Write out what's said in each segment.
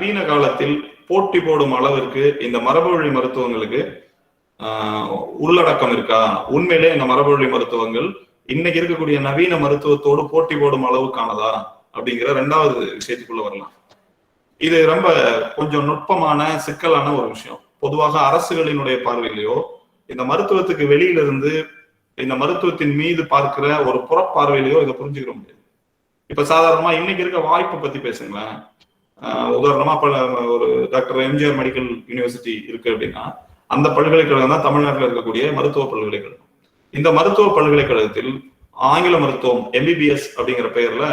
நவீன காலத்தில் போட்டி போடும் அளவிற்கு இந்த மரபுவழி மருத்துவங்களுக்கு உள்ளடக்கம் இருக்கா? உண்மையிலே இந்த மரபுவழி மருத்துவங்கள் இன்னைக்கு இருக்கக்கூடிய நவீன மருத்துவத்தோடு போட்டி போடும் அளவுக்கானதா? அப்படிங்கிற ரெண்டாவது விஷயத்துக்குள்ள வரலாம். இது ரொம்ப கொஞ்சம் நுட்பமான சிக்கலான ஒரு விஷயம். பொதுவாக அரசுகளினுடைய பார்வையிலையோ இந்த மருத்துவத்துக்கு வெளியில இருந்து இந்த மருத்துவத்தின் மீது பார்க்கிற ஒரு புறப்பார்வையிலையோ இதை புரிஞ்சுக்கிற முடியாது. இப்ப சாதாரணமா இன்னைக்கு இருக்க வாய்ப்பை பத்தி பேசுங்களேன். உதாரணமா பல ஒரு டாக்டர் எம்ஜிஆர் மெடிக்கல் யூனிவர்சிட்டி இருக்கு அப்படின்னா அந்த பல்கலைக்கழகம் தான் தமிழ்நாட்டில் இருக்கக்கூடிய மருத்துவ பல்கலைக்கழகம். இந்த மருத்துவ பல்கலைக்கழகத்தில் ஆங்கில மருத்துவம் எம்பிபிஎஸ் அப்படிங்கிற பெயர்ல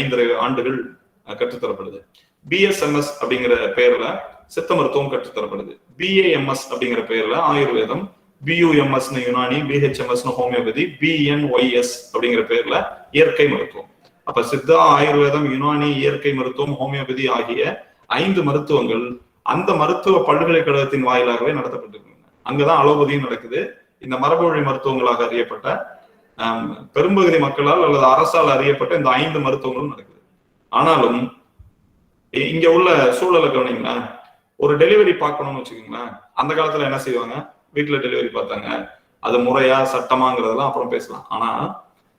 ஐந்தரை ஆண்டுகள் கற்றுத்தரப்படுது. பிஎஸ்எம்எஸ் அப்படிங்கிற பெயர்ல சித்த மருத்துவம் கற்றுத்தரப்படுது. பிஏஎம்எஸ் அப்படிங்கிற பெயர்ல ஆயுர்வேதம் பியூஎம்எஸ்னு யுனானி பிஹெச்எம்எஸ்னு ஹோமியோபதி பிஎன்ஒய்எஸ் அப்படிங்கிற பெயர்ல இயற்கை மருத்துவம். அப்ப சித்தா ஆயுர்வேதம் யுனானி இயற்கை மருத்துவம் ஹோமியோபதி ஆகிய ஐந்து மருத்துவங்கள் அந்த மருத்துவ பல்கலைக்கழகத்தின் வாயிலாகவே நடத்தப்பட்டிருக்கின்றன. அங்கதான் அலோபதியும் நடக்குது. இந்த மரபுவழி மருத்துவங்களாக அறியப்பட்ட பெரும்பகுதி மக்களால் அல்லது அரசால் அறியப்பட்ட இந்த ஐந்து மருத்துவங்களும் நடக்குது. ஆனாலும் இங்க உள்ள சூழலை கவனிங்களேன் ஒரு டெலிவரி பார்க்கணும்னு வச்சுக்கோங்களேன். அந்த காலத்துல என்ன செய்வாங்க? வீட்டுல டெலிவரி பார்த்தாங்க. அது முறையா சட்டமாங்கிறதெல்லாம் அப்புறம் பேசலாம். ஆனா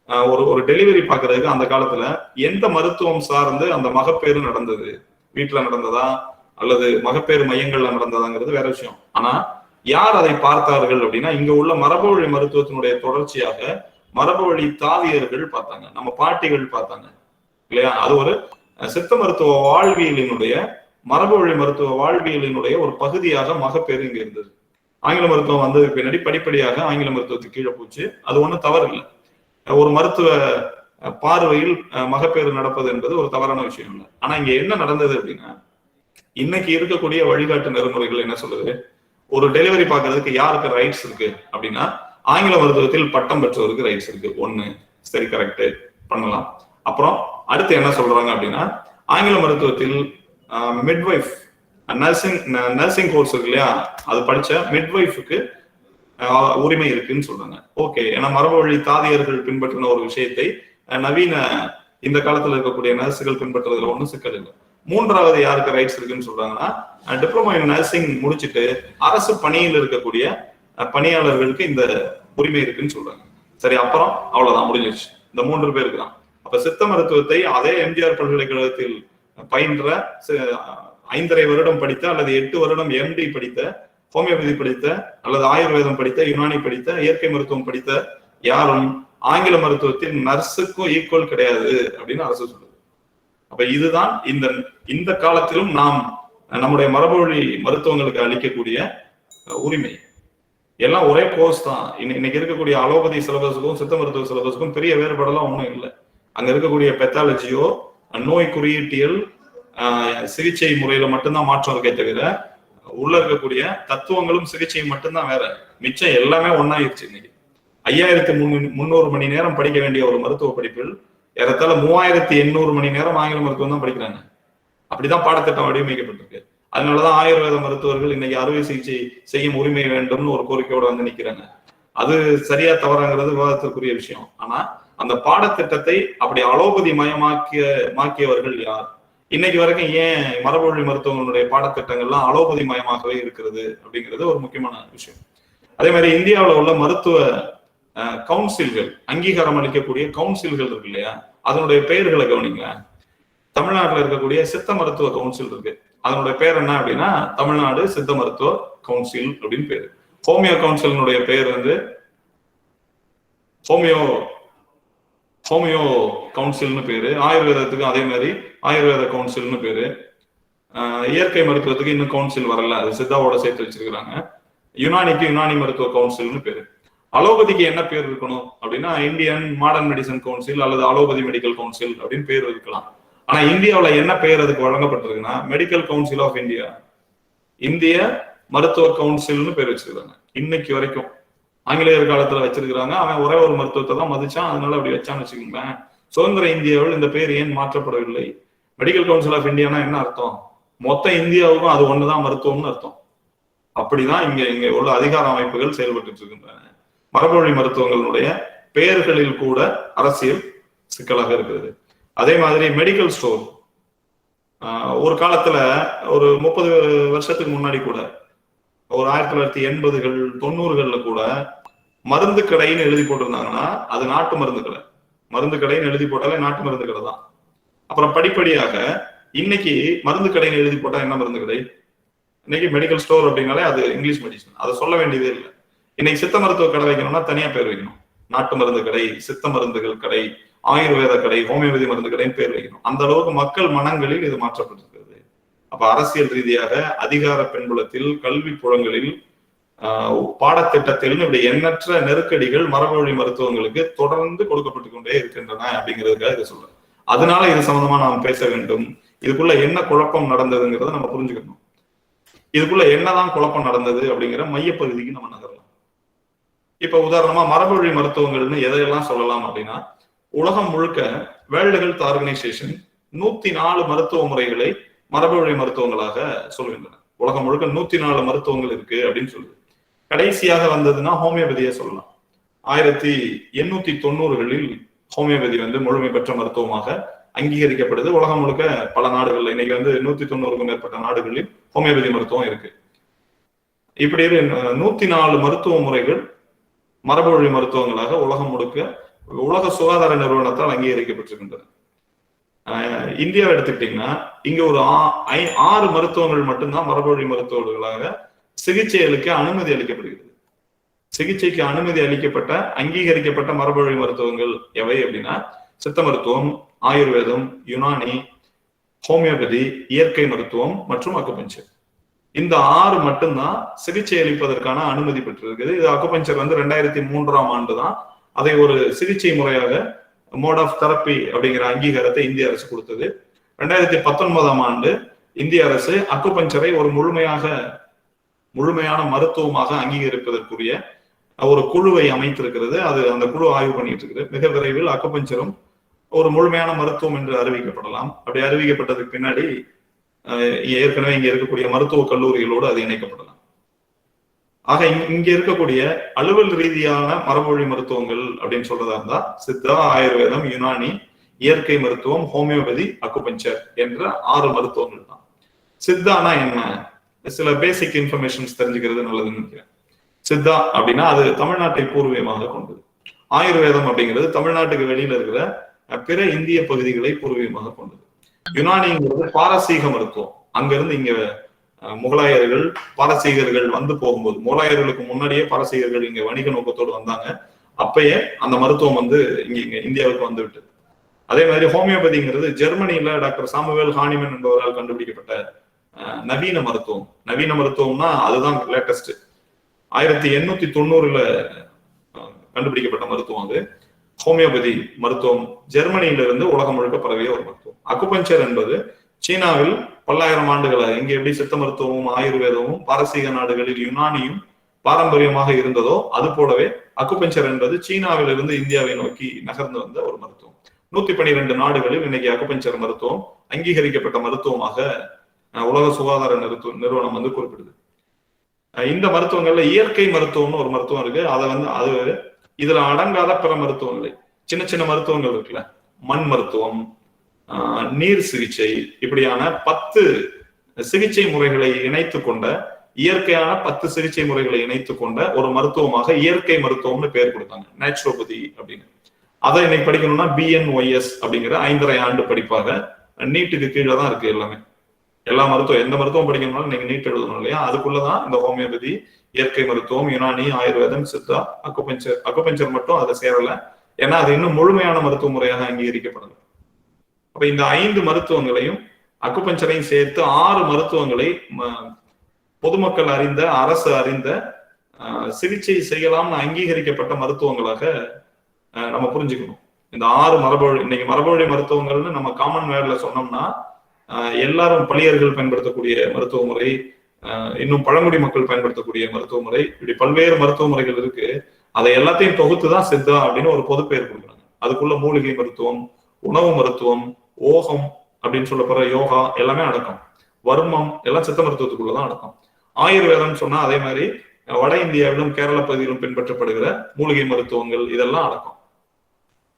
ஒரு ஒரு டெலிவரி பாக்குறதுக்கு அந்த காலத்துல எந்த மருத்துவம் சார்ந்து அந்த மகப்பேறு நடந்தது? வீட்டுல நடந்ததா? அல்லது மகப்பேறு மையங்கள்ல நடந்ததாங்கிறது வேற விஷயம். ஆனா யார் அதை பார்த்தார்கள் அப்படின்னா இங்க உள்ள மரபு வழி மருத்துவத்தினுடைய தொடர்ச்சியாக மரபு வழி தாதியர்கள் பார்த்தாங்க. நம்ம பாட்டிகள் பார்த்தாங்க. இல்லையா? அது ஒரு சித்த மருத்துவ வாழ்வியலினுடைய மரபு வழி மருத்துவ வாழ்வியலினுடைய ஒரு பகுதியாக மகப்பேறு இங்க இருந்தது. ஆங்கில மருத்துவம் வந்ததுக்கு பின்னாடி படிப்படியாக ஆங்கில மருத்துவத்துக்கு கீழே போச்சு. அது ஒன்றும் தவறு இல்லை ஒரு மருத்துவ பார்வையில் மகப்பேறு நடப்பது என்பது ஒரு தவறான விஷயம் இல்லை. ஆனா இங்க என்ன நடந்தது அப்படின்னா இன்னைக்கு இருக்கக்கூடிய வழிகாட்டு நெறிமுறைகள் என்ன சொல்லுது? ஒரு டெலிவரி பார்க்கறதுக்கு யாருக்கு ரைட்ஸ் இருக்கு அப்படின்னா ஆங்கில மருத்துவத்தில் பட்டம் பெற்றவருக்கு ரைட்ஸ் இருக்கு. ஒண்ணு சரி கரெக்ட் பண்ணலாம். அப்புறம் அடுத்து என்ன சொல்றாங்க அப்படின்னா ஆங்கில மருத்துவத்தில் மிட்வைஃப் நர்சிங் நர்சிங் கோர்ஸ் இருக்கு இல்லையா? அது படிச்ச மிட்வைஃபுக்கு உரிமை இருக்குன்னு சொல்றாங்க. ஓகே ஏன்னா மரபு வழி தாதியர்கள் பின்பற்றின ஒரு விஷயத்தை நவீன இந்த காலத்துல இருக்கக்கூடிய நர்ஸுகள் பின்பற்றுறதுல ஒன்றும் சிக்கல் இல்லை. மூன்றாவது யாருக்கு ரைட்ஸ் இருக்குன்னு சொல்றாங்கன்னா டிப்ளமோ இன் நர்சிங் முடிச்சுட்டு அரசு பணியில் இருக்கக்கூடிய பணியாளர்களுக்கு இந்த உரிமை இருக்குன்னு சொல்றாங்க. சரி அப்புறம் அவ்வளவுதான் முடிஞ்சிருச்சு. இந்த மூன்று பேருக்கு தான் அப்ப சித்த மருத்துவத்தை அதே எம்ஜிஆர் பல்கலைக்கழகத்தில் பயின்ற ஐந்தரை வருடம் படித்த அல்லது எட்டு வருடம் எம்டி படித்த ஹோமியோபதி படித்த அல்லது ஆயுர்வேதம் படித்த யுனானி படித்த இயற்கை மருத்துவம் படித்த யாரும் ஆங்கில மருத்துவத்தில் நர்ஸுக்கும் ஈக்குவல் கிடையாது அப்படின்னு அரசு சொல்லுது. அப்ப இதுதான் இந்த இந்த காலத்திலும் நாம் நம்முடைய மரபொழி மருத்துவங்களுக்கு அளிக்கக்கூடிய உரிமை. எல்லாம் ஒரே கோர்ஸ் தான். இன்னைக்கு இருக்கக்கூடிய அலோபதி சிலபஸுக்கும் சித்த மருத்துவ சிலபஸுக்கும் பெரிய வேறுபாடெல்லாம் ஒன்றும் இல்லை. அங்க இருக்கக்கூடிய பெத்தாலஜியோ நோய் குறியீட்டியல் சிகிச்சை முறையில மட்டும்தான் மாற்றம் இருக்கே தவிர உள்ள இருக்கக்கூடிய தத்துவங்களும் சிகிச்சையும் மட்டும்தான் வேற. மிச்சம் எல்லாமே ஒன்னாயிருச்சு இன்னைக்கு. ஐயாயிரத்தி முன்னூறு மணி நேரம் படிக்க வேண்டிய ஒரு மருத்துவ படிப்பில் ஏறத்தாழ மூவாயிரத்தி எண்ணூறு மணி நேரம் ஆங்கில மருத்துவம் தான் படிக்கிறாங்க. அப்படிதான் பாடத்திட்டம் வடிவமைக்கப்பட்டிருக்கு. அதனாலதான் ஆயுர்வேத மருத்துவர்கள் இன்னைக்கு அறுவை சிகிச்சை செய்யும் உரிமை வேண்டும்னு ஒரு கோரிக்கையோட வந்து நிக்கிறாங்க. அது சரியா தவறாங்கிறது விவாதத்திற்குரிய விஷயம். ஆனா அந்த பாடத்திட்டத்தை அப்படி அலோபதி மயமாக்கிய மாக்கியவர்கள் யார்? இன்னைக்கு வரைக்கும் ஏன் மரபொழி மருத்துவங்களுடைய பாடத்திட்டங்கள்லாம் அலோபதி மயமாகவே இருக்கிறது அப்படிங்கிறது ஒரு முக்கியமான விஷயம். அதே மாதிரி இந்தியாவில் உள்ள மருத்துவ கவுன்சில்கள் அங்கீகாரம் அளிக்கக்கூடிய கவுன்சில்கள் இருக்கு இல்லையா? அதனுடைய பெயர்களை கவனிங்க தமிழ்நாட்டில் இருக்கக்கூடிய சித்த மருத்துவ கவுன்சில் இருக்கு. அதனுடைய பேர் என்ன அப்படின்னா தமிழ்நாடு சித்த மருத்துவ கவுன்சில் அப்படின்னு பேரு. ஹோமியோ கவுன்சிலினுடைய பேர் வந்து ஹோமியோ ஹோமியோ கவுன்சில்னு பேரு. ஆயுர்வேதத்துக்கு அதே மாதிரி ஆயுர்வேத கவுன்சில்னு பேரு. இயற்கை மருத்துவத்துக்கு இன்னும் கவுன்சில் வரல. அது சித்தாவோட சேர்த்து வச்சிருக்கிறாங்க. யுனானிக்கு யுனானி மருத்துவ கவுன்சில்னு பேரு. அலோபதிக்கு என்ன பேர் இருக்கணும் அப்படின்னா இந்தியன் மாடர்ன் மெடிசன் கவுன்சில் அல்லது அலோபதி மெடிக்கல் கவுன்சில் அப்படின்னு பேர் இருக்கலாம். ஆனா இந்தியாவில் என்ன பெயர் அதுக்கு வழங்கப்பட்டிருக்குன்னா மெடிக்கல் கவுன்சில் ஆஃப் இந்தியா இந்திய மருத்துவ கவுன்சில்னு பேர் வச்சிருக்காங்க. இன்னைக்கு வரைக்கும். ஆங்கிலேயர் காலத்துல வச்சிருக்கிறாங்க. அவன் ஒரே ஒரு மருத்துவத்தை தான் மதிச்சான். அதனால அப்படி வச்சான்னு வச்சுக்கோங்களேன். சுதந்திர இந்தியாவில் இந்த பேர் ஏன் மாற்றப்படவில்லை? மெடிக்கல் கவுன்சில் ஆஃப் இந்தியானா என்ன அர்த்தம்? மொத்த இந்தியாவுக்கும் அது ஒண்ணுதான் மருத்துவம்னு அர்த்தம். அப்படிதான் இங்க இங்க உள்ள அதிகார அமைப்புகள் செயல்பட்டு இருக்கின்றன. மரபுவழி மருத்துவங்களுடைய பெயர்களில் கூட அரசியல் சிக்கலாக இருக்கிறது. அதே மாதிரி மெடிக்கல் ஸ்டோர் ஒரு காலத்துல ஒரு முப்பது வருஷத்துக்கு முன்னாடி கூட ஒரு ஆயிரத்தி தொள்ளாயிரத்தி எண்பதுகள் தொண்ணூறுகள்ல கூட மருந்து கடைன்னு எழுதி போட்டிருந்தாங்கன்னா அது நாட்டு மருந்து கடை. மருந்து கடைன்னு எழுதி போட்டாலே நாட்டு மருந்து கடை தான். அப்புறம் படிப்படியாக இன்னைக்கு மருந்து கடைன்னு எழுதி போட்டா என்ன மருந்து கடை? இன்னைக்கு மெடிக்கல் ஸ்டோர் அப்படின்னாலே அது இங்கிலீஷ் மெடிசன் அதை சொல்ல வேண்டியதே இல்லை. இன்னைக்கு சித்த மருத்துவ கடை வைக்கணும்னா தனியா பேர் வைக்கணும். நாட்டு மருந்து கடை சித்த மருந்துகள் கடை ஆயுர்வேத கடை ஹோமியோபதி மருந்து கடைன்னு பேர் வைக்கணும். அந்த அளவுக்கு மக்கள் மனங்களில் இது மாற்றப்பட்டிருக்கிறது. அப்ப அரசியல் ரீதியாக அதிகார பின்புலத்தில் கல்வி புலங்களில் ஆஹ் பாடத்திட்டத்தில் இப்படி எண்ணற்ற நெருக்கடிகள் மரபுவழி மருத்துவங்களுக்கு தொடர்ந்து கொடுக்கப்பட்டு கொண்டே இருக்கின்றன அப்படிங்கிறதுக்காக இதை சொல்றேன். அதனால இது சம்பந்தமா நாம் பேச வேண்டும். இதுக்குள்ள என்ன குழப்பம் நடந்ததுங்கிறத நம்ம புரிஞ்சுக்கணும். இதுக்குள்ள என்னதான் குழப்பம் நடந்தது அப்படிங்கிற மையப்பகுதிக்கு நம்ம நகரலாம். இப்ப உதாரணமா மரபுவழி மருத்துவங்கள்னு எதையெல்லாம் சொல்லலாம் அப்படின்னா உலகம் முழுக்க வேர்ல்டு ஹெல்த் ஆர்கனைசேஷன் நூத்தி நாலு மருத்துவ முறைகளை மரபுவழி மருத்துவங்களாக சொல்கின்றன உலகம் முழுக்க நூத்தி நாலு மருத்துவங்கள் இருக்கு அப்படின்னு சொல்லுது கடைசியாக வந்ததுன்னா ஹோமியோபதியை சொல்லலாம். ஆயிரத்தி எண்ணூத்தி தொண்ணூறுகளில் ஹோமியோபதி வந்து முழுமை பெற்ற மருத்துவமாக அங்கீகரிக்கப்படுது. உலகம் முழுக்க பல நாடுகள்ல இன்னைக்கு வந்து நூத்தி தொண்ணூறுக்கும் மேற்பட்ட நாடுகளில் ஹோமியோபதி மருத்துவம் இருக்கு. இப்படி நூத்தி நாலு மருத்துவ முறைகள் மரபுவழி மருத்துவங்களாக உலகம் முழுக்க உலக சுகாதார நிறுவனத்தால் அங்கீகரிக்கப்பட்டிருக்கின்றன. இந்தியாவை எடுத்துக்கிட்டீங்கன்னா இங்க ஒரு ஆறு மருத்துவங்கள் மட்டும்தான் மரபுவழி மருத்துவர்களாக சிகிச்சைகளுக்கு அனுமதி அளிக்கப்படுகிறது. சிகிச்சைக்கு அனுமதி அளிக்கப்பட்ட அங்கீகரிக்கப்பட்ட மரபுவழி மருத்துவங்கள் எவை அப்படின்னா சித்த மருத்துவம் ஆயுர்வேதம் யுனானி ஹோமியோபதி இயற்கை மருத்துவம் மற்றும் அக்குபஞ்சர். இந்த ஆறு மட்டும்தான் சிகிச்சை அளிப்பதற்கான அனுமதி பெற்றிருக்குது இது அக்குபஞ்சர் வந்து ரெண்டாயிரத்தி மூன்றாம் ஆண்டு தான் அதை ஒரு சிகிச்சை முறையாக மோட் ஆஃப் தெரப்பி அப்படிங்கிற அங்கீகாரத்தை இந்திய அரசு கொடுத்தது. ரெண்டாயிரத்தி பத்தொன்பதாம் ஆண்டு இந்திய அரசு அக்குபஞ்சரை ஒரு முழுமையாக முழுமையான மருத்துவமாக அங்கீகரிப்பதற்குரிய ஒரு குழுவை அமைத்திருக்கிறது. அது அந்த குழு ஆய்வு பண்ணிட்டு இருக்குது மிக விரைவில் அக்குபஞ்சரும் ஒரு முழுமையான மருத்துவம் என்று அறிவிக்கப்படலாம். அப்படி அறிவிக்கப்பட்டதுக்கு பின்னாடி ஏற்கனவே இங்க இருக்கக்கூடிய மருத்துவ கல்லூரிகளோடு அது இணைக்கப்படலாம். ஆக இங்க இருக்கக்கூடிய அலுவல் ரீதியான மரபொழி மருத்துவங்கள் அப்படின்னு சொல்றதா இருந்தா சித்தா ஆயுர்வேதம் யுனானி இயற்கை மருத்துவம் ஹோமியோபதி அக்குபஞ்சர் என்ற ஆறு மருத்துவங்கள் தான். சித்தானா என்ன? சில பேசிக் இன்ஃபர்மேஷன்ஸ் தெரிஞ்சுக்கிறது நல்லதுன்னு நினைக்கிறேன். சித்தா அப்படின்னா அது தமிழ்நாட்டை பூர்வீகமாக கொண்டது. ஆயுர்வேதம் அப்படிங்கிறது தமிழ்நாட்டுக்கு வெளியில இருக்கிற பிற இந்திய பகுதிகளை பூர்வீகமாக கொண்டது. யுனானிங்கிறது பாரசீக மருத்துவம். அங்கிருந்து இங்க முகலாயர்கள் பாரசீகர்கள் வந்து போகும்போது முகலாயர்களுக்கு முன்னாடியே பாரசீகர்கள் இங்க வணிக நோக்கத்தோடு வந்தாங்க. அப்பயே அந்த மருத்துவம் வந்து இங்க இங்க இந்தியாவுக்கு வந்து விட்டது அதே மாதிரி ஹோமியோபதிங்கிறது ஜெர்மனியில டாக்டர் சாமுவேல் ஹானிமன் என்பவரால் கண்டுபிடிக்கப்பட்ட நவீன மருத்துவம். நவீன மருத்துவம்னா அதுதான் லேட்டஸ்ட் ஆயிரத்தி எண்ணூத்தி தொண்ணூறுல கண்டுபிடிக்கப்பட்ட மருத்துவம் அது. ஹோமியோபதி மருத்துவம் ஜெர்மனியில இருந்து உலகம் முழுக்க பரவிய ஒரு மருத்துவம். அக்குபஞ்சர் என்பது சீனாவில் பல்லாயிரம் ஆண்டுகளாக இங்கே எப்படி சித்த மருத்துவமும் ஆயுர்வேதமும் பாரசீக நாடுகளில் யுனானியும் பாரம்பரியமாக இருந்ததோ அது போலவே அக்குபஞ்சர் என்பது சீனாவில் இருந்து இந்தியாவை நோக்கி நகர்ந்து வந்த ஒரு மருத்துவம். நூத்தி பனிரெண்டு நாடுகளில் இன்னைக்கு அக்குபஞ்சர் மருத்துவம் அங்கீகரிக்கப்பட்ட மருத்துவமாக உலக சுகாதார நிறுவனம் வந்து குறிப்பிடுது. இந்த மருத்துவங்கள்ல இயற்கை மருத்துவம்னு ஒரு மருத்துவம் இருக்கு. அதை வந்து அது இதுல அடங்காத பிற மருத்துவங்களை சின்ன சின்ன மருத்துவங்கள் இருக்குல்ல. மண் மருத்துவம் நீர் சிகிச்சை இப்படியான பத்து சிகிச்சை முறைகளை இணைத்து கொண்ட இயற்கையான பத்து சிகிச்சை முறைகளை இணைத்து கொண்ட ஒரு மருத்துவமாக இயற்கை மருத்துவம்னு பேர் கொடுத்தாங்க நேச்சுரோபதி அப்படின்னு. அதை இன்னைக்கு படிக்கணும்னா பிஎன்ஒய்எஸ் அப்படிங்கிற ஐந்தரை ஆண்டு படிப்பாக நீட்டுக்கு கீழே தான் இருக்கு எல்லாமே. எல்லா மருத்துவம் எந்த மருத்துவம் படிக்கணும்னாலும் நீங்க நீட் எழுதணும் இல்லையா? அதுக்குள்ளதான் இந்த ஹோமியோபதி இயற்கை மருத்துவம் யுனானி ஆயுர்வேதம் சித்தா அக்குபஞ்சர் அக்குபஞ்சர் மட்டும் அதை சேரல. ஏன்னா அது இன்னும் முழுமையான மருத்துவ முறையாக அங்கீகரிக்கப்படலை. அப்ப இந்த ஐந்து மருத்துவங்களையும் அக்குபஞ்சரையும் சேர்த்து ஆறு மருத்துவங்களை பொதுமக்கள் அறிந்த அரசு அறிந்த சிகிச்சை செய்யலாம்னு அங்கீகரிக்கப்பட்ட மருத்துவங்களாக நம்ம புரிஞ்சுக்கணும். இந்த ஆறு மரபொழி இன்னைக்கு மரபொழி மருத்துவங்கள்னு நம்ம காமன் வேர்ல சொன்னோம்னா எல்லாரும் பழியர்கள் பயன்படுத்தக்கூடிய மருத்துவ முறை இன்னும் பழங்குடி மக்கள் பயன்படுத்தக்கூடிய மருத்துவ முறை இப்படி பல்வேறு மருத்துவ முறைகள் இருக்கு. அதை எல்லாத்தையும் தொகுத்து தான் சித்தா அப்படின்னு ஒரு பொதுப்பெயர் கொடுக்குறாங்க. அதுக்குள்ள மூலிகை மருத்துவம் உணவு மருத்துவம் ஓகம் அப்படின்னு சொல்லப்படுற யோகா எல்லாமே அடக்கம். வர்மம் எல்லாம் சித்த மருத்துவத்துக்குள்ளதான் அடக்கம். ஆயுர்வேதம் சொன்னா அதே மாதிரி வட இந்தியாவிலும் கேரள பகுதியிலும் பின்பற்றப்படுகிற மூலிகை மருத்துவங்கள் இதெல்லாம் அடக்கம்.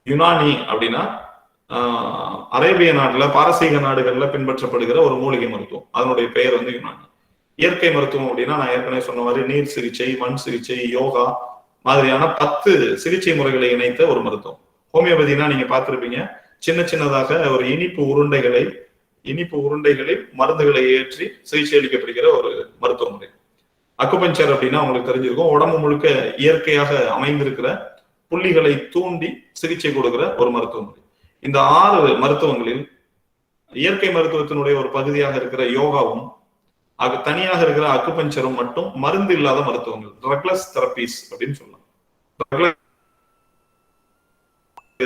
யுனானி அப்படின்னா அரேபிய நாட்டுல பாரசீக நாடுகள்ல பின்பற்றப்படுகிற ஒரு மூலிகை மருத்துவம். அதனுடைய பெயர் வந்து யுனானி. இயற்கை மருத்துவம் அப்படின்னா நான் ஏற்கனவே சொன்ன மாதிரி நீர் சிகிச்சை மண் சிகிச்சை யோகா மாதிரியான பத்து சிகிச்சை முறைகளை இணைத்த ஒரு மருத்துவம். ஹோமியோபதினா நீங்க பார்த்திருப்பீங்க. சின்ன சின்னதாக ஒரு இனிப்பு உருண்டைகளை இனிப்பு உருண்டைகளில் மருந்துகளை ஏற்றி சிகிச்சை அளிக்கப்படுகிற ஒரு மருத்துவமுறை அக்குபஞ்சர் அப்படின்னா அவங்களுக்கு தெரிஞ்சிருக்கும். உடம்பு முழுக்க இயற்கையாக அமைந்திருக்கிற புள்ளிகளை தூண்டி சிகிச்சை கொடுக்கிற ஒரு மருத்துவமுறை இந்த ஆறு மருத்துவங்களில் இயற்கை மருத்துவத்தினுடைய ஒரு பகுதியாக இருக்கிற யோகாவும் அது தனியாக இருக்கிற அக்குபஞ்சரும் மட்டும் மருந்து இல்லாத மருத்துவங்கள். ட்ரக்லஸ் தெரபிஸ் அப்படின்னு சொல்லலாம்.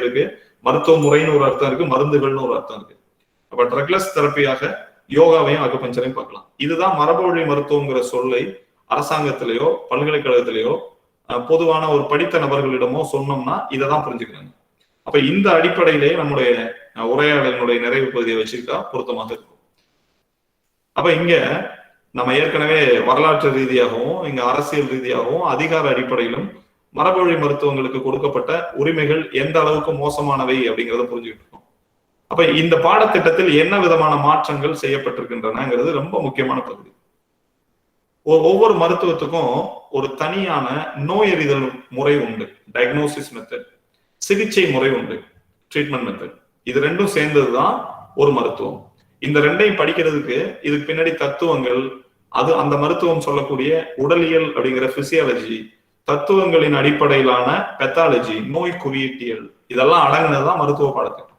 இருக்கு. மருத்துவ முறைன்னு ஒரு அர்த்தம் இருக்கு மருந்துகள்னு ஒரு அர்த்தம் இருக்கு. அப்ப ட்ரக்லஸ் தெரப்பியாக யோகாவையும் அக்குபஞ்சரையும் பார்க்கலாம். இதுதான் மரபு வழி மருத்துவங்கிற சொல்லை அரசாங்கத்திலேயோ பல்கலைக்கழகத்திலேயோ பொதுவான ஒரு படித்த நபர்களிடமோ சொன்னோம்னா இதை தான் புரிஞ்சுக்கிறாங்க. அப்ப இந்த அடிப்படையிலேயே நம்முடைய உரையாடலினுடைய நிறைவு பகுதியை வச்சுக்கிட்டா பொருத்தமாக இருக்கும் அப்ப இங்க நம்ம ஏற்கனவே வரலாற்று ரீதியாகவும் இங்க அரசியல் ரீதியாகவும் அதிகார அடிப்படையிலும் மரபுவழி மருத்துவங்களுக்கு கொடுக்கப்பட்ட உரிமைகள் எந்த அளவுக்கு மோசமானவை அப்படிங்கறத புரிஞ்சுக்கிட்டு இருக்கோம். அப்ப இந்த பாடத்திட்டத்தில் என்ன விதமான மாற்றங்கள் செய்யப்பட்டிருக்கின்றனங்கிறது ரொம்ப முக்கியமான பகுதி. ஒவ்வொரு மருத்துவத்துக்கும் ஒரு தனியான நோயறிதல் முறை உண்டு. டயக்னோசிஸ் மெத்தட் சிகிச்சை முறை உண்டு. ட்ரீட்மெண்ட் மெத்தட் இது ரெண்டும் சேர்ந்ததுதான் ஒரு மருத்துவம். இந்த ரெண்டையும் படிக்கிறதுக்கு இதுக்கு பின்னாடி தத்துவங்கள் அது அந்த மருத்துவம் சொல்லக்கூடிய உடலியல் அப்படிங்கிற பிசியாலஜி தத்துவங்களின் அடிப்படையிலான பெத்தாலஜி நோய் குறியீட்டியல் இதெல்லாம் அடங்குனதுதான் மருத்துவ பாடத்திட்டம்.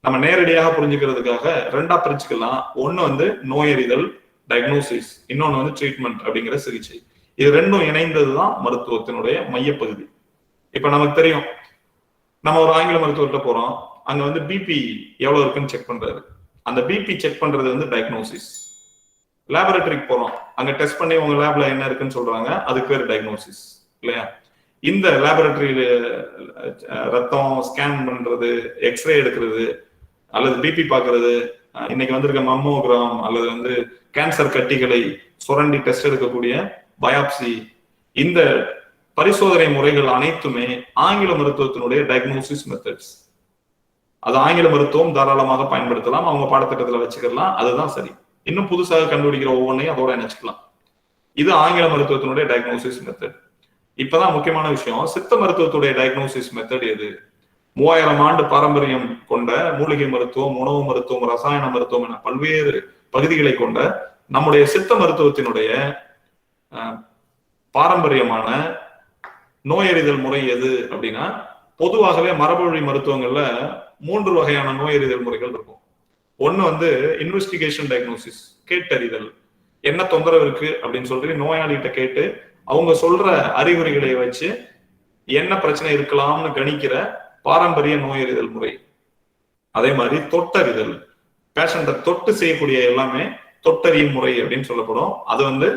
நம்ம நேரடியாக புரிஞ்சுக்கிறதுக்காக ரெண்டா பிரிச்சுக்கலாம். ஒண்ணு வந்து நோயறிதல் டயக்னோசிஸ் இன்னொன்னு வந்து ட்ரீட்மெண்ட் அப்படிங்கிற சிகிச்சை. இது ரெண்டும் இணைந்ததுதான் மருத்துவத்தினுடைய மையப்பகுதி. இப்ப நமக்கு தெரியும். நம்ம ஒரு ஆங்கில மருத்துவர்கிட்ட போறோம். அங்க வந்து பிபி எவ்வளவு இருக்குன்னு செக் பண்றாரு. அந்த பிபி செக் பண்றது வந்து டயக்னோசிஸ் லேபரட்டரிக்கு போறோம். அங்க டெஸ்ட் பண்ணி உங்க லேப்ல என்ன இருக்குன்னு சொல்றாங்க அதுக்கு பேர் டயக்னோசிஸ் இல்லையா? இந்த லேபரட்டரியில ரத்தம் ஸ்கேன் பண்றது எக்ஸ்ரே எடுக்கிறது அல்லது பிபி பாக்குறது இன்னைக்கு வந்திருக்க மம்மோகிராம் அல்லது வந்து கேன்சர் கட்டிகளை சுரண்டி டெஸ்ட் எடுக்கக்கூடிய பயாப்சி இந்த பரிசோதனை முறைகள் அனைத்துமே ஆங்கில மருத்துவத்தினுடைய டயக்னோசிஸ் மெத்தட்ஸ் அது ஆங்கில மருத்துவம் தாராளமாக பயன்படுத்தலாம். அவங்க பாடத்திட்டத்துல வச்சுக்கலாம். அதுதான் சரி. இன்னும் புதுசாக கண்டுபிடிக்கிற ஒவ்வொன்றையும் அதோட நினைச்சுக்கலாம் இது ஆங்கில மருத்துவத்தினுடைய டயக்னோசிஸ் மெத்தட் இப்பதான் முக்கியமான விஷயம் சித்த மருத்துவத்துடைய டயக்னோசிஸ் மெத்தட் எது? மூவாயிரம் ஆண்டு பாரம்பரியம் கொண்ட மூலிகை மருத்துவம் உணவு மருத்துவம் ரசாயன மருத்துவம் என பல்வேறு பகுதிகளை கொண்ட நம்முடைய சித்த மருத்துவத்தினுடைய பாரம்பரியமான நோயறிதல் முறை எது அப்படின்னா பொதுவாகவே மரபுவழி மருத்துவங்கள்ல மூன்று வகையான நோயறிதல் முறைகள் இருக்கும். ஒன்னு வந்து இன்வெஸ்டிகேஷன் டயக்னோசிஸ் கேட்டறிதல். என்ன தொந்தரவு இருக்கு அப்படின்னு சொல்லிட்டு நோயாளிகிட்ட கேட்டு அவங்க சொல்ற அறிகுறிகளை வச்சு என்ன பிரச்சனை இருக்கலாம்னு கணிக்கிற பாரம்பரிய நோயறிதல் முறை. அதே மாதிரி தொட்டறிதல். பேஷண்ட்டை தொட்டு செய்யக்கூடிய எல்லாமே தொட்டறியும் முறை அப்படின்னு சொல்லப்படும். அது வந்து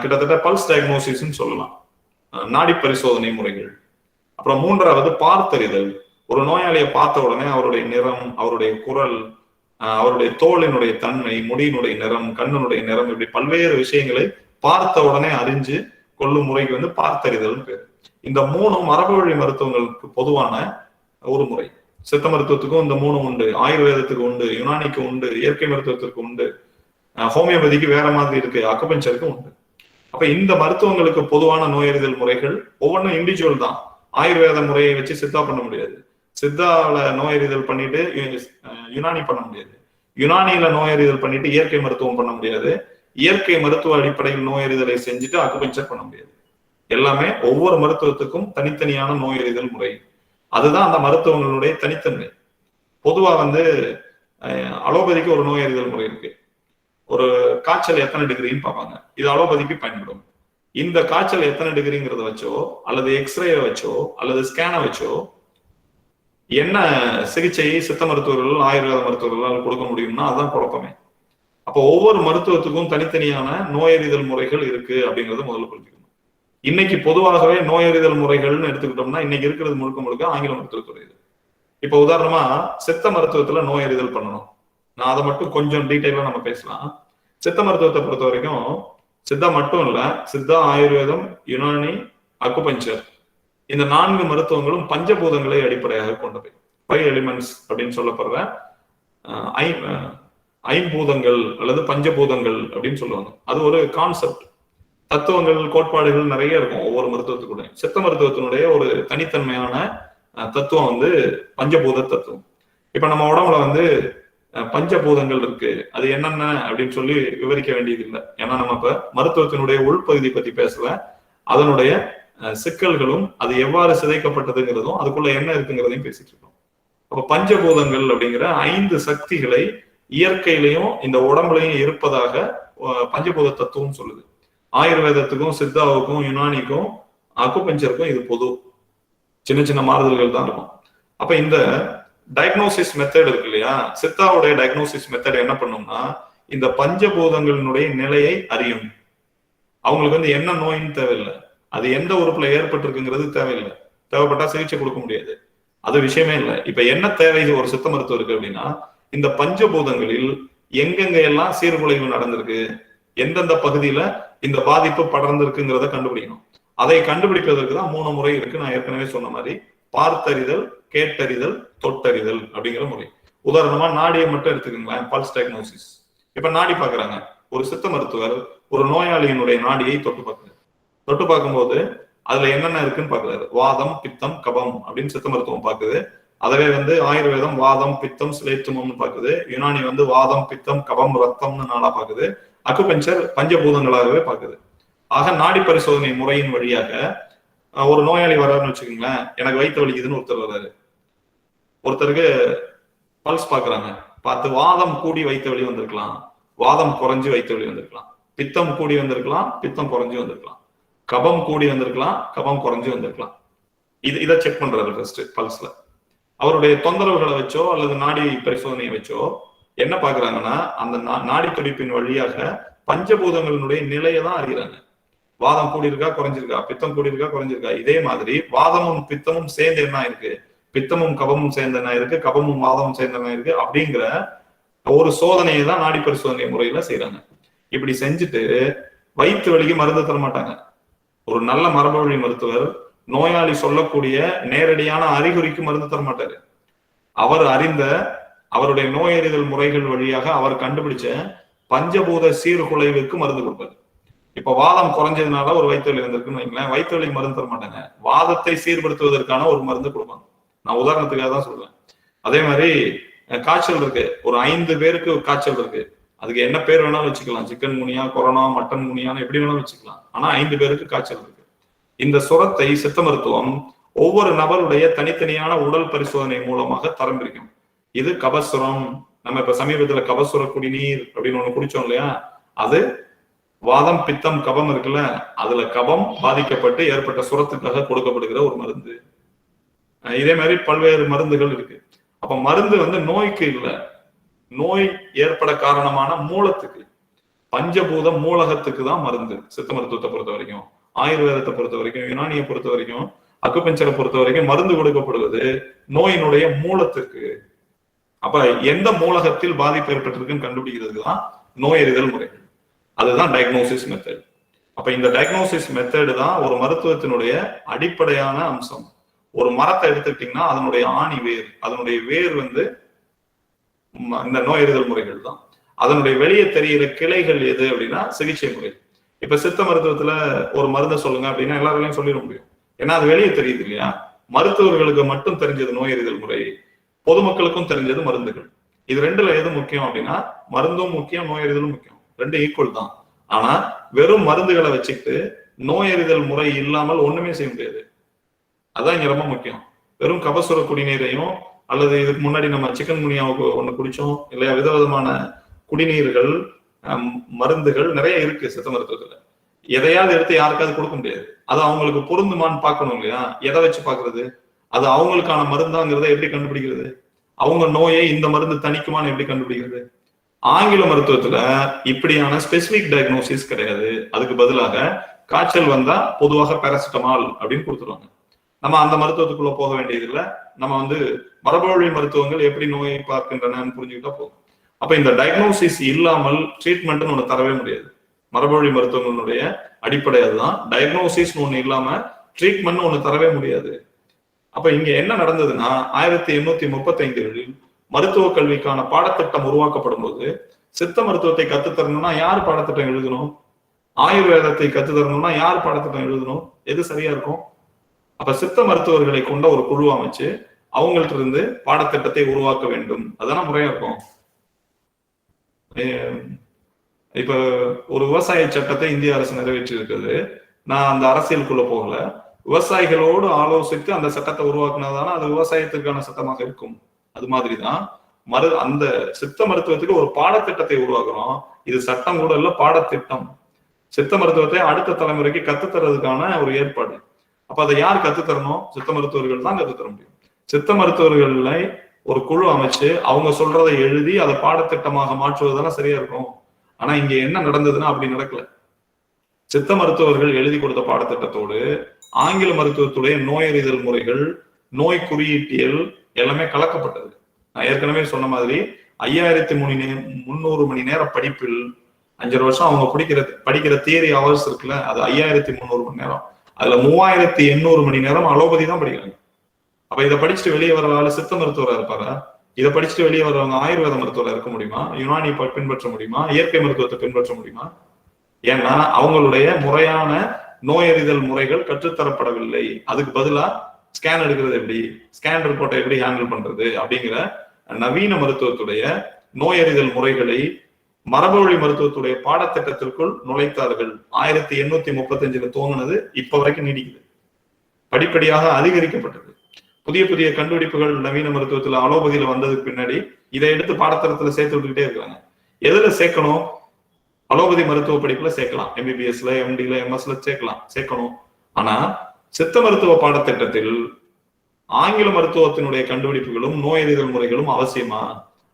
கிட்டத்தட்ட பல்ஸ் டயக்னோசிஸ்ன்னு சொல்லலாம். நாடி பரிசோதனை முறைகள். அப்புறம் மூன்றாவது பார்த்தறிதல். ஒரு நோயாளியை பார்த்த உடனே அவருடைய நிறம் அவருடைய குரல் அவருடைய தோலினுடைய தன்மை முடியினுடைய நிறம் கண்ணினுடைய நிறம் இப்படி பல்வேறு விஷயங்களை பார்த்த உடனே அறிஞ்சு கொள்ளும் முறைக்கு வந்து பார்த்தறிதல்னு பேர். இந்த மூணும் மரபு வழி மருத்துவங்களுக்கு பொதுவான ஒரு முறை. சித்த மருத்துவத்துக்கும் இந்த மூணு உண்டு. ஆயுர்வேதத்துக்கு உண்டு யுனானிக்கு உண்டு இயற்கை மருத்துவத்திற்கு உண்டு ஹோமியோபதிக்கு வேற மாதிரி இருக்கு அக்குபஞ்சருக்கு உண்டு. அப்ப இந்த மருத்துவங்களுக்கு பொதுவான நோயறிதல் முறைகள் ஒவ்வொன்றும் இண்டிவிஜுவல் தான். ஆயுர்வேத முறையை வச்சு சித்தா பண்ண முடியாது. சித்தாவில் நோயறிதல் பண்ணிட்டு யு- யுனானி பண்ண முடியாது. யுனானியில நோயறிதல் பண்ணிட்டு இயற்கை மருத்துவம் பண்ண முடியாது. இயற்கை மருத்துவ அடிப்படையில் நோயறிதலை செஞ்சுட்டு அக்குபஞ்சர் பண்ண முடியாது. எல்லாமே ஒவ்வொரு மருத்துவத்துக்கும் தனித்தனியான நோயறிதல் முறை. அதுதான் அந்த மருத்துவங்களுடைய தனித்தன்மை. பொதுவா வந்து அலோபதிக்கு ஒரு நோயறிதல் முறை இருக்கு. ஒரு காய்ச்சல் எத்தனை டிகிரின்னு பார்ப்பாங்க. இது அலோபதிக்கு பயன்படும். இந்த காய்ச்சல் எத்தனை டிகிரிங்கிறத வச்சோ அல்லது எக்ஸ்ரே வச்சோ அல்லது ஸ்கேனை வச்சோ என்ன சிகிச்சையை சித்த மருத்துவர்கள் ஆயுர்வேத மருத்துவர்களால் கொடுக்க முடியும்னா அதுதான் குழப்பமே. அப்போ ஒவ்வொரு மருத்துவத்துக்கும் தனித்தனியான நோயறிதல் முறைகள் இருக்கு அப்படிங்கறத முதல்ல புரிஞ்சுக்கணும். இன்னைக்கு பொதுவாகவே நோயறிதல் முறைகள்னு எடுத்துக்கிட்டோம்னா இன்னைக்கு இருக்கிறது முழுக்க முழுக்க ஆங்கில மருத்துவத்துறை இது இப்போ உதாரணமா சித்த மருத்துவத்துல நோயறிதல் பண்ணணும். நான் அதை மட்டும் கொஞ்சம் டீட்டெயிலா நம்ம பேசலாம். சித்த மருத்துவத்தை பொறுத்த வரைக்கும் சித்தா மட்டும் இல்ல சித்தா ஆயுர்வேதம் யுனானி அக்குபஞ்சர் இந்த நான்கு மருத்துவங்களும் பஞ்சபூதங்களை அடிப்படையாக கொண்டவை. ஃபைவ் எலிமெண்ட்ஸ் அப்படின்னு சொல்லப்படுற ஐ- ஐம்பூதங்கள் அல்லது பஞ்சபூதங்கள் அப்படின்னு சொல்லுவாங்க. அது ஒரு கான்செப்ட் தத்துவங்கள் கோட்பாடுகள் நிறைய இருக்கும் ஒவ்வொரு மருத்துவத்துக்குடைய சித்த மருத்துவத்தினுடைய ஒரு தனித்தன்மையான தத்துவம் வந்து பஞ்சபூத தத்துவம். இப்ப நம்ம உடம்புல வந்து பஞ்சபூதங்கள் இருக்கு. அது என்னென்ன அப்படின்னு சொல்லி விவரிக்க வேண்டியது இல்லை ஏன்னா நம்ம இப்ப மருத்துவத்தினுடைய உள்பகுதி பத்தி பேசல. அதனுடைய சிக்கல்களும் அது எவ்வாறு சிதைக்கப்பட்டதுங்கிறதும் அதுக்குள்ள என்ன இருக்குங்கிறதையும் பேசிட்டு இருக்கோம். அப்ப பஞ்சபூதங்கள் அப்படிங்கிற ஐந்து சக்திகளை இயற்கையிலையும் இந்த உடம்புலையும் இருப்பதாக பஞ்சபூத தத்துவம் சொல்லுது. ஆயுர்வேதத்துக்கும் சித்தாவுக்கும் யுனானிக்கும் அக்குபஞ்சருக்கும் இது பொது. சின்ன சின்ன மாறுதல்கள் தான் இருக்கும். அப்ப இந்த டயக்னோசிஸ் மெத்தட் இருக்கு இல்லையா? சித்தாவுடைய டயக்னோசிஸ் மெத்தட் என்ன பண்ணும்னா இந்த பஞ்சபூதங்களினுடைய நிலையை அறியும். அவங்களுக்கு வந்து என்ன நோயின்னு தேவையில்லை. அது எந்த உறுப்புல ஏற்பட்டிருக்குங்கிறது தேவையில்லை. தேவைப்பட்டா சிகிச்சை கொடுக்க முடியாது. அது விஷயமே இல்லை. இப்ப என்ன தேவை? ஒரு சித்த மருத்துவம் இருக்கு அப்படின்னா இந்த பஞ்சபூதங்களில் எங்கெங்க எல்லாம் சீர்குலைவு நடந்திருக்கு எந்தெந்த பகுதியில இந்த பாதிப்பு படர்ந்திருக்குங்கிறத கண்டுபிடிக்கணும். அதை கண்டுபிடிப்பதற்கு தான் மூணு முறை இருக்கு. நான் ஏற்கனவே சொன்ன மாதிரி பார்த்தறிதல் கேட்டறிதல் தொட்டறிதல் அப்படிங்கிற முறை. உதாரணமா நாடியை மட்டும் எடுத்துக்கோங்களேன் பல்ஸ் டயக்னோசிஸ் இப்ப நாடி பாக்குறாங்க ஒரு சித்த மருத்துவர் ஒரு நோயாளியினுடைய நாடியை தொட்டு பார்க்குறாரு. தொட்டு பார்க்கும்போது அதுல என்னென்ன இருக்குன்னு பாக்குறாரு வாதம் பித்தம் கபம் அப்படின்னு சித்த மருத்துவம் பாக்குது அதவே வந்து ஆயுர்வேதம் வாதம் பித்தம் சிலேத்துமம்னு பாக்குது யுனானி வந்து வாதம் பித்தம் கபம் ரத்தம்னு நாளா பாக்குது அக்குபஞ்சர் பஞ்சபூதங்களாகவே பாக்குது ஆக நாடி பரிசோதனை முறையின் வழியாக ஒரு நோயாளி வர்றாருன்னு வச்சுக்கோங்களேன் எனக்கு வயிற்று வலிக்குதுன்னு ஒருத்தர் வர்றாரு. ஒருத்தருக்கு பல்ஸ் பாக்குறாங்க பார்த்து வாதம் கூடி வயிற்று வலி வந்திருக்கலாம். வாதம் குறைஞ்சு வயிற்று வலி வந்திருக்கலாம். பித்தம் கூடி வந்திருக்கலாம் பித்தம் குறைஞ்சு வந்திருக்கலாம். கபம் கூடி வந்திருக்கலாம் கபம் குறைஞ்சு வந்திருக்கலாம். இது இதை செக் பண்றாரு ஃபர்ஸ்ட் பல்ஸ்ல. அவருடைய தொந்தரவுகளை வச்சோ அல்லது நாடி பரிசோதனையை வச்சோ என்ன பாக்குறாங்கன்னா அந்த நா- நாடி துடிப்பின் வழியாக பஞ்சபூதங்களினுடைய நிலையை தான் அறிகிறாங்க. வாதம் கூடியிருக்கா குறைஞ்சிருக்கா? பித்தம் கூடியிருக்கா குறைஞ்சிருக்கா? இதே மாதிரி வாதமும் பித்தமும் சேர்ந்து என்ன இருக்கு பித்தமும் கபமும் சேர்ந்து என்ன இருக்கு கபமும் வாதமும் சேர்ந்து என்ன இருக்கு அப்படிங்கிற ஒரு சோதனையை தான் நாடி பரிசோதனை முறையில செய்யறாங்க இப்படி செஞ்சுட்டு வயிற்று வலிக்கு மருந்து தர மாட்டாங்க. ஒரு நல்ல மரபு வழி மருத்துவர் நோயாளி சொல்லக்கூடிய நேரடியான அறிகுறிக்கு மருந்து தர மாட்டாரு. அவர் அறிந்த அவருடைய நோயறிதல் முறைகள் வழியாக அவர் கண்டுபிடிச்ச பஞ்சபூத சீர்குலைவுக்கு மருந்து கொடுப்பாரு. இப்ப வாதம் குறைஞ்சதுனால ஒரு வயிற்று வலி வந்திருக்குன்னு வைங்களேன் வயிற்று வலி மருந்து தர மாட்டாங்க. வாதத்தை சீர்படுத்துவதற்கான ஒரு மருந்து கொடுப்பாங்க. நான் உதாரணத்துக்காக தான் சொல்றேன். அதே மாதிரி காய்ச்சல் இருக்கு. ஒரு ஐந்து பேருக்கு காய்ச்சல் இருக்கு. அதுக்கு என்ன பேர் வேணாலும் வச்சுக்கலாம். சிக்கன் முனியா கொரோனா மட்டன் முனியான்னு எப்படி வேணாலும் வச்சுக்கலாம். ஆனா ஐந்து பேருக்கு காய்ச்சல் இருக்கு. இந்த சுரத்தை சித்த மருத்துவம் ஒவ்வொரு நபருடைய தனித்தனியான உடல் பரிசோதனை மூலமாக தரம் பிரிக்கும் இது கபசுரம். நம்ம இப்ப சமீபத்துல கபசுர குடிநீர் அப்படின்னு ஒண்ணு குடிச்சோம் இல்லையா? அது வாதம் பித்தம் கபம் இருக்குல்ல அதுல கபம் பாதிக்கப்பட்டு ஏற்பட்ட சுரத்துக்காக கொடுக்கப்படுகிற ஒரு மருந்து. இதே மாதிரி பல்வேறு மருந்துகள் இருக்கு. அப்ப மருந்து வந்து நோய்க்கு இல்லை. நோய் ஏற்பட காரணமான மூலத்துக்கு பஞ்சபூத மூலகத்துக்கு தான் மருந்து சித்த மருத்துவத்தை பொறுத்த வரைக்கும். ஆயுர்வேதத்தை பொறுத்த வரைக்கும் யுனானியை பொறுத்த வரைக்கும் அக்குபஞ்சரை பொறுத்த வரைக்கும் மருந்து கொடுக்கப்படுவது நோயினுடைய மூலத்திற்கு அப்ப எந்த மூலகத்தில் பாதிப்பு ஏற்பட்டிருக்குன்னு கண்டுபிடிக்கிறதுக்கு தான் நோயறிதல் முறை. அதுதான் டயக்னோசிஸ் மெத்தட் அப்ப இந்த டயக்னோசிஸ் மெத்தடு தான் ஒரு மருத்துவத்தினுடைய அடிப்படையான அம்சம். ஒரு மரத்தை எடுத்துக்கிட்டீங்கன்னா அதனுடைய ஆணி வேர் அதனுடைய வேர் வந்து இந்த இந்த நோயறிதல் முறைகள் தான் அதனுடைய வெளியே தெரிகிற கிளைகள் எது அப்படின்னா சிகிச்சை முறை. இப்ப சித்த மருத்துவத்துல ஒரு மருந்தை சொல்லுங்க அப்படின்னா எல்லாராலையும் சொல்லிட முடியும். ஏன்னா அது வெளியே தெரியுது இல்லையா? மருத்துவர்களுக்கு மட்டும் தெரிஞ்சது நோய் எறிதல் முறை பொதுமக்களுக்கும் தெரிஞ்சது மருந்துகள். இது ரெண்டுல எது முக்கியம் அப்படின்னா மருந்தும் முக்கியம் நோயறிதலும் முக்கியம். ரெண்டு ஈக்குவல் தான். ஆனா வெறும் மருந்துகளை வச்சுக்கிட்டு நோயறிதல் முறை இல்லாமல் ஒண்ணுமே செய்ய முடியாது. அதான் இங்க ரொம்ப முக்கியம். வெறும் கபசுர குடிநீரையும் அல்லது இதுக்கு முன்னாடி நம்ம சிக்கன் குனியாவுக்கு ஒண்ணு குடிச்சோம் இல்லையா? விதவிதமான குடிநீர்கள் மருந்துகள் நிறைய இருக்கு சித்த மருத்துவத்துல. எதையாவது எடுத்து யாருக்காவது கொடுக்க முடியாது. அது அவங்களுக்கு பொருந்துமான்னு பார்க்கணும் இல்லையா? எதை வச்சு பாக்குறது அது அவங்களுக்கான மருந்தாங்கிறத எப்படி கண்டுபிடிக்கிறது? அவங்க நோயை இந்த மருந்து தணிக்குமான்னு எப்படி கண்டுபிடிக்கிறது? ஆங்கில மருத்துவத்துல இப்படியான ஸ்பெசிபிக் டயக்னோசிஸ் கிடையாது. அதுக்கு பதிலாக காய்ச்சல் வந்தா பொதுவாக பேராசிட்டமால் அப்படின்னு கொடுத்துருவாங்க. நம்ம அந்த மருத்துவத்துக்குள்ள போக வேண்டியதில்லை. நம்ம வந்து மரபுவழி மருத்துவங்கள் எப்படி நோயை பார்க்கின்றனன்னு புரிஞ்சுக்கிட்டா போகும் அப்ப இந்த டயக்னோசிஸ் இல்லாமல் ட்ரீட்மெண்ட்னு ஒண்ணு தரவே முடியாது. மரபுவழி மருத்துவங்களுடைய அடிப்படை அதுதான். டயக்னோசிஸ் ஒண்ணு இல்லாம ட்ரீட்மெண்ட் ஒண்ணு தரவே முடியாது. அப்ப இங்க என்ன நடந்ததுன்னா ஆயிரத்தி எண்ணூத்தி முப்பத்தி ஐந்துகளில் மருத்துவ கல்விக்கான பாடத்திட்டம் உருவாக்கப்படும் போது சித்த மருத்துவத்தை கத்துத்தரணும்னா யார் பாடத்திட்டம் எழுதணும்? ஆயுர்வேதத்தை கத்துத்தரணும்னா யார் பாடத்திட்டம் எழுதணும்? எது சரியா இருக்கும்? அப்ப சித்த மருத்துவர்களை கொண்ட ஒரு குழு அமைச்சு அவங்கள்ட்ட இருந்து பாடத்திட்டத்தை உருவாக்க வேண்டும். அதான முறையா இருக்கும். இப்ப ஒரு விவசாய சட்டத்தை இந்திய அரசு நிறைவேற்றி நான் அந்த அரசியலுக்குள்ள போகல. விவசாயிகளோடு ஆலோசித்து அந்த சட்டத்தை உருவாக்குனதான அது விவசாயத்திற்கான சட்டமாக இருக்கும். அது மாதிரிதான். மரு அந்த சித்த மருத்துவத்துக்கு ஒரு பாடத்திட்டத்தை உருவாக்குறோம். இது சட்டம் கூட இல்ல பாடத்திட்டம். சித்த மருத்துவத்தை அடுத்த தலைமுறைக்கு கத்துத்தரதுக்கான ஒரு ஏற்பாடு. அப்ப அதை யார் கத்துத்தரணும் சித்த மருத்துவர்கள் தான் கத்துத்தர முடியும். சித்த மருத்துவர்களை ஒரு குழு அமைச்சு அவங்க சொல்றதை எழுதி அதை பாடத்திட்டமாக மாற்றுவதெல்லாம் சரியா இருக்கும். ஆனா இங்க என்ன நடந்ததுன்னா அப்படி நடக்கல. சித்த மருத்துவர்கள் எழுதி கொடுத்த பாடத்திட்டத்தோடு ஆங்கில மருத்துவத்துடைய நோயறிதல் முறைகள் நோய் குறியீட்டியல் எல்லாமே கலக்கப்பட்டது. நான் ஏற்கனவே சொன்ன மாதிரி ஐயாயிரத்தி மணி நே முந்நூறு மணி நேர படிப்பில் அஞ்சரை வருஷம் அவங்க படிக்கிற படிக்கிற தியரி ஹவர்ஸ் இருக்குல்ல அது ஐயாயிரத்தி முந்நூறு மணி நேரம். அதுல மூவாயிரத்தி எண்ணூறு மணி நேரம் அலோபதி தான் படிக்கிறாங்க. அப்ப இதை படிச்சுட்டு வெளியே வரவால சித்த மருத்துவரா இருப்பாரா? இதை படிச்சுட்டு வெளியே வரவங்க ஆயுர்வேத மருத்துவரா இருக்க முடியுமா? யுனானி பின்பற்ற முடியுமா? இயற்கை மருத்துவத்தை பின்பற்ற முடியுமா? ஏன்னா அவங்களுடைய முறையான நோயறிதல் முறைகள் கற்றுத்தரப்படவில்லை. அதுக்கு பதிலா ஸ்கேன் எடுக்கிறது எப்படி? ஸ்கேன் ரிப்போர்ட்டை எப்படி ஹேண்டில் பண்றது? அப்படிங்கிற நவீன மருத்துவத்துடைய நோயறிதல் முறைகளை மரபுவழி மருத்துவத்துடைய பாடத்திட்டத்திற்குள் நுழைத்தார்கள். ஆயிரத்தி எண்ணூத்தி முப்பத்தி அஞ்சுல தோணுனது இப்ப வரைக்கும் நீடிக்குது. படிப்படியாக அதிகரிக்கப்பட்டது. புதிய புதிய கண்டுபிடிப்புகள் நவீன மருத்துவத்துல அலோபதியில வந்ததுக்கு பின்னாடி இதை எடுத்து பாடத்தரத்துல சேர்த்து விட்டுக்கிட்டே இருக்காங்க. எதுல சேர்க்கணும்? அலோபதி மருத்துவ படிப்புல சேர்க்கலாம். எம்பிபிஎஸ்ல எம்டில எம்எஸ்ல சேர்க்கலாம். சேர்க்கணும். ஆனா சித்த மருத்துவ பாடத்திட்டத்தில் ஆங்கில மருத்துவத்தினுடைய கண்டுபிடிப்புகளும் நோயறிதல் முறைகளும் அவசியமா?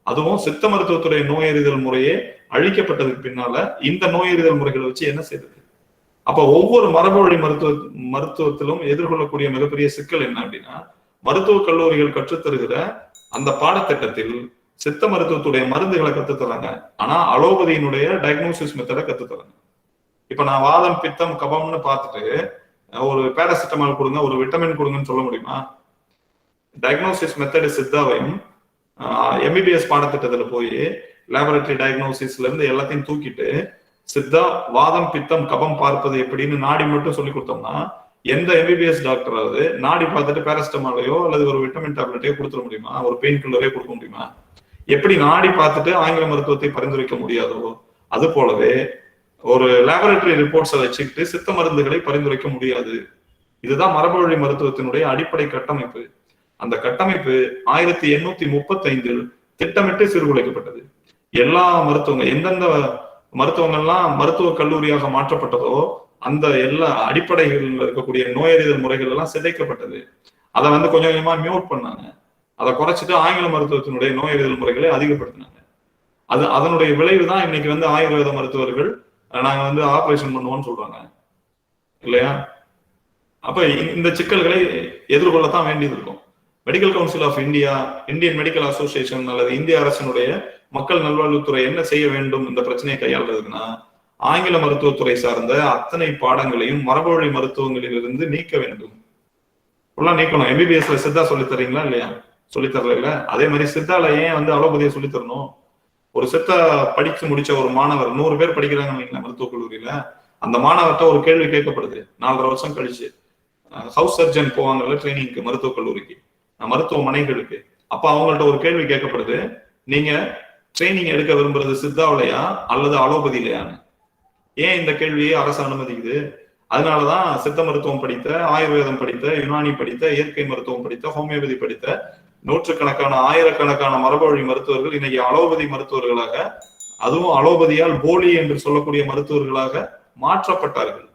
அதுவும் சித்த மருத்துவத்துடைய நோயறிதல் முறையே அழிக்கப்பட்டதுக்கு பின்னால இந்த நோயறிதல் முறைகளை வச்சு என்ன செய்யுது அப்ப ஒவ்வொரு மரபு மருத்துவ மருத்துவத்திலும் எதிர்கொள்ளக்கூடிய மிகப்பெரிய சிக்கல் என்ன அப்படின்னா மருத்துவக் கல்லூரிகள் கற்றுத்தருகிற அந்த பாடத்திட்டத்தில் சித்த மருத்துவத்துடைய மருந்துகளை கத்துத்தராங்க ஆனா அலோபதியினுடைய டயக்னோசிஸ் மெத்தடை கத்துத்தராங்க இப்ப நான் வாதம் பித்தம் கபம்னு பார்த்துட்டு ஒரு பேராசிட்டமால் கொடுங்க ஒரு விட்டமின் கொடுங்கன்னு சொல்ல முடியுமா? டயக்னோசிஸ் மெத்தடு சித்தாவையும் எம்பிபிஎஸ் பாடத்திட்டத்துல போய் லேபரட்டரி டயக்னோசிஸ்ல இருந்து எல்லாத்தையும் தூக்கிட்டு சித்தா வாதம் பித்தம் கபம் பார்ப்பது எப்படின்னு நாடி மட்டும் சொல்லி கொடுத்தோம்னா எந்த எம்பிபிஎஸ் டாக்டராவது நாடி பார்த்துட்டு பேரஸ்டமாலையோ அல்லது ஒரு விட்டமின் டேப்லெட்டையோ கொடுத்துட முடியுமா? ஒரு பெயின் கில்லரையோ கொடுக்க முடியுமா? எப்படி நாடி பார்த்துட்டு ஆங்கில மருத்துவத்தை பரிந்துரைக்க முடியாதோ? அது போலவே ஒரு லேபரட்டரி ரிப்போர்ட்ஸை வச்சுக்கிட்டு சித்த மருந்துகளை பரிந்துரைக்க முடியாது. இதுதான் மரபுவழி மருத்துவத்தினுடைய அடிப்படை கட்டமைப்பு. அந்த கட்டமைப்பு ஆயிரத்தி எண்ணூத்தி முப்பத்தி ஐந்தில் திட்டமிட்டு சீர்குலைக்கப்பட்டது. எல்லா மருத்துவங்கள் எந்தெந்த மருத்துவங்கள்லாம் மருத்துவ கல்லூரியாக மாற்றப்பட்டதோ அந்த எல்லா அடிப்படைகளில் இருக்கக்கூடிய நோயறிதல் முறைகள் எல்லாம் சிதைக்கப்பட்டது. அதை வந்து கொஞ்சம் கொஞ்சமா மியூட் பண்ணாங்க. அதை குறைச்சிட்டு ஆங்கில மருத்துவத்தினுடைய நோயறிதல் முறைகளை அதிகப்படுத்தினாங்க. அது அதனுடைய விளைவு தான் இன்னைக்கு வந்து ஆயுர்வேத மருத்துவர்கள் நாங்க வந்து ஆபரேஷன் பண்ணுவோம்னு சொல்றாங்க. இல்லையா? அப்ப இந்த சிக்கல்களை எதிர்கொள்ளத்தான் வேண்டியது இருக்கும். Medical council of India Indian medical association அல்லது இந்திய அரசினுடைய மக்கள் நல்வாழ்வுத்துறை என்ன செய்ய வேண்டும் இந்த பிரச்சனையை கையாளுறதுன்னா ஆங்கில மருத்துவத்துறை சார்ந்த அத்தனை பாடங்களையும் மரபுவழி மருத்துவங்களிலிருந்து நீக்க வேண்டும். ஃபுல்லாக நீக்கணும். எம்பிபிஎஸ்ல சித்தா சொல்லி தரீங்களா இல்லையா? சொல்லி தரல அதே மாதிரி சித்தால ஏன் வந்து அலோபதியை சொல்லி தரணும்? ஒரு சித்தா படிச்சு முடிச்ச ஒரு மாணவர் நூறு பேர் படிக்கிறாங்கன்னு வைங்களேன் மருத்துவக் கல்லூரியில? அந்த மாணவர்கிட்ட ஒரு கேள்வி கேட்கப்படுது. நாலரை வருஷம் கழிச்சு. ஹவுஸ் சர்ஜன் போவாங்கல்ல ட்ரைனிங்க்கு மருத்துவக் கல்லூரிக்கு. மருத்துவமனைகளுக்கு. அப்ப அவங்கள்ட்ட ஒரு கேள்வி கேட்கப்படுது. நீங்க ட்ரைனிங் எடுக்க விரும்புறது சித்தாவிலையா அல்லது அலோபதியிலையான்னு? ஏன் இந்த கேள்வியை அரசு அனுமதிக்குது? அதனாலதான் சித்த மருத்துவம் படித்த ஆயுர்வேதம் படித்த யுனானி படித்த இயற்கை மருத்துவம் படித்த ஹோமியோபதி படித்த நூற்றுக்கணக்கான ஆயிரக்கணக்கான மரபுவழி மருத்துவர்கள் இன்னைக்கு அலோபதி மருத்துவர்களாக அதுவும் அலோபதியால் போலி என்று சொல்லக்கூடிய மருத்துவர்களாக மாற்றப்பட்டார்கள்.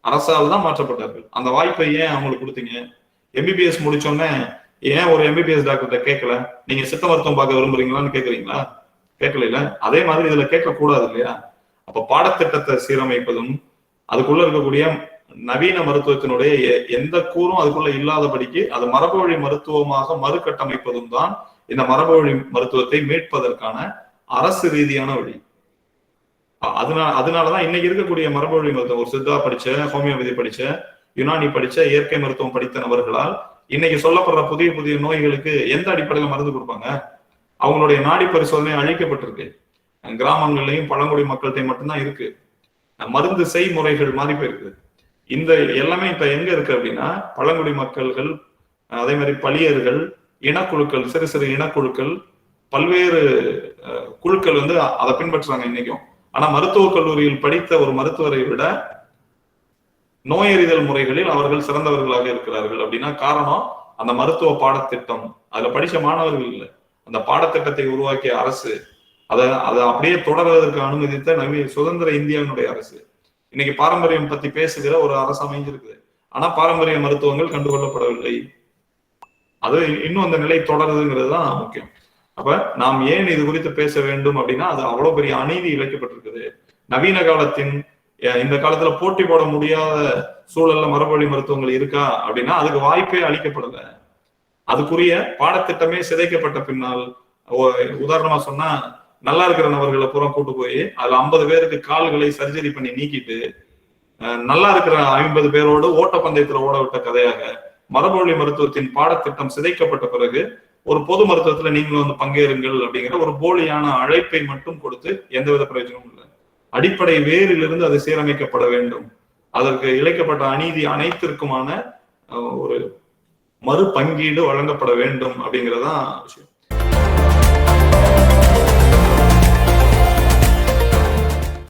அரசால் தான் மாற்றப்பட்டார்கள். அந்த வாய்ப்பை ஏன் அவங்களுக்கு கொடுத்தீங்க? எம்பிபிஎஸ் முடிச்சோன்னே ஏன் ஒரு எம்பிபிஎஸ் டாக்டர்கிட்ட கேட்கல? நீங்க சித்த மருத்துவம் பார்க்க விரும்புறீங்களான்னு கேக்குறீங்களா? கேட்கல அதே மாதிரி இதுல கேட்க கூடாது இல்லையா? அப்ப பாடத்திட்டத்தை சீரமைப்பதும் அதுக்குள்ள இருக்கக்கூடிய நவீன மருத்துவத்தினுடைய எந்த கூறும் அதுக்குள்ள இல்லாதபடிக்கு அது மரபு வழி மருத்துவமாக மறுகட்டமைப்பதும் தான் இந்த மரபு வழி மருத்துவத்தை மீட்பதற்கான அரசு ரீதியான வழி. அதனால அதனாலதான் இன்னைக்கு இருக்கக்கூடிய மரபு வழி மருத்துவம் ஒரு சித்தா படிச்ச ஹோமியோபதி படிச்ச யுனானி படிச்ச இயற்கை மருத்துவம் படித்த நபர்களால் இன்னைக்கு சொல்லப்படுற புதிய புதிய நோய்களுக்கு எந்த அடிப்படையில மருந்து கொடுப்பாங்க? அவங்களுடைய நாடி பரிசோதனை அழிக்கப்பட்டிருக்கு. கிராமங்கள்லயும் பழங்குடி மக்கள்கிட்ட மட்டும்தான் இருக்கு. மருந்து செய்முறைகள் மாறி போயிருக்கு. இந்த எல்லாமே இப்ப எங்க இருக்கு அப்படின்னா பழங்குடி மக்கள்கள் அதே மாதிரி பழியர்கள் இனக்குழுக்கள் சிறு சிறு இனக்குழுக்கள் பல்வேறு குழுக்கள் வந்து அதை பின்பற்றுறாங்க இன்னைக்கும். ஆனா மருத்துவக் கல்லூரியில் படித்த ஒரு மருத்துவரை விட நோயறிதல் முறைகளில் அவர்கள் சிறந்தவர்களாக இருக்கிறார்கள் அப்படின்னா காரணம் அந்த மருத்துவ பாடத்திட்டம். அதுல படிச்ச மாணவர்கள் இல்லை. அந்த பாடத்திட்டத்தை உருவாக்கிய அரசு அதை அதை அப்படியே தொடர்வதற்கு அனுமதித்த நவீ சுதந்திர இந்தியாவினுடைய அரசு. இன்னைக்கு பாரம்பரியம் பத்தி பேசுகிற ஒரு அரசு அமைஞ்சிருக்குது ஆனா பாரம்பரிய மருத்துவங்கள் கண்டுகொள்ளப்படவில்லை. அது இன்னும் அந்த நிலை தொடருதுங்கிறது தான் முக்கியம். அப்ப நாம் ஏன் இது குறித்து பேச வேண்டும் அப்படின்னா அது அவ்வளவு பெரிய அநீதி இழைக்கப்பட்டிருக்குது. நவீன காலத்தின் இந்த காலத்துல போட்டி போட முடியாத சூழல்ல மரபழி மருத்துவங்கள் இருக்கா அப்படின்னா அதுக்கு வாய்ப்பே அளிக்கப்படல. அதுக்குரிய பாடத்திட்டமே சிதைக்கப்பட்ட பின்னால் உதாரணமா சொன்னா நல்லா இருக்கிற நபர்களை பூரா கூட்டு போய் அதுல ஐம்பது பேருக்கு கால்களை சர்ஜரி பண்ணி நீக்கிட்டு அஹ், நல்லா இருக்கிற ஐம்பது பேரோடு ஓட்டப்பந்தயத்துல ஓட விட்ட கதையாக மரபொழி மருத்துவத்தின் பாடத்திட்டம் சிதைக்கப்பட்ட பிறகு ஒரு பொது மருத்துவத்துல நீங்களும் வந்து பங்கேறுங்கள் அப்படிங்கிற ஒரு போலியான அழைப்பை மட்டும் கொடுத்து எந்தவித பிரயோஜனமும் இல்லை. அடிப்படை வேரிலிருந்து அது சீரமைக்கப்பட வேண்டும். அதற்கு இழைக்கப்பட்ட அநீதி அனைத்திற்குமான ஒரு மறு பங்கீடு வழங்கப்பட வேண்டும் அப்படிங்கிறதான் விஷயம்.